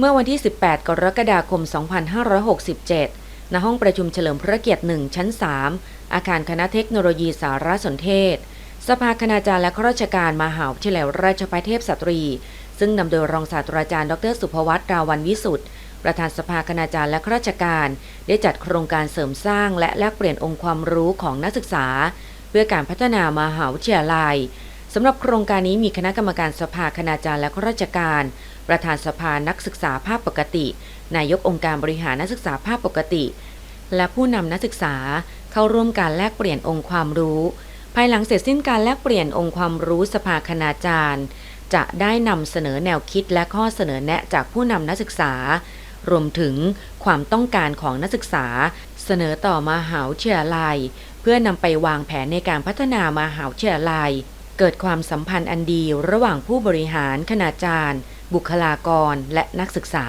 เมื่อวันที่ 18 กรกฎาคม 2567 ณ ห้องประชุมเฉลิมพระเกียรติ 1 ชั้น 3 อาคารคณะเทคโนโลยีสารสนเทศ สภาคณาจารย์และข้าราชการมหาวิทยาลัยราชภัฏเทพสตรี ซึ่งนำโดยรองศาสตราจารย์ ดรสุภวัตราวันวิสุทธ์ประธานสภาคณาจารย์และข้าราชการ ได้จัดโครงการเสริมสร้างและแลกเปลี่ยนองค์ความรู้ของนักศึกษา เพื่อการพัฒนามหาวิทยาลัย สำหรับโครงการนี้มีคณะกรรมการสภาคณาจารย์และข้าราชการ ประธานสภานักศึกษาภาพปกติ นายกองค์การบริหารนักศึกษาภาพปกติ และผู้นำนักศึกษาเข้าร่วมการแลกเปลี่ยนองค์ความรู้ ภายหลังเสร็จสิ้นการแลกเปลี่ยนองค์ความรู้สภาคณาจารย์ จะได้นำเสนอแนวคิดและข้อเสนอแนะจากผู้นำนักศึกษา รวมถึงความต้องการของนักศึกษา เสนอต่อมาหาวิทยาลัย เพื่อนำไปวางแผนในการพัฒนามหาวิทยาลัย เกิดความสัมพันธ์อันดีระหว่างผู้บริหารคณาจารย์ บุคลากร และนักศึกษา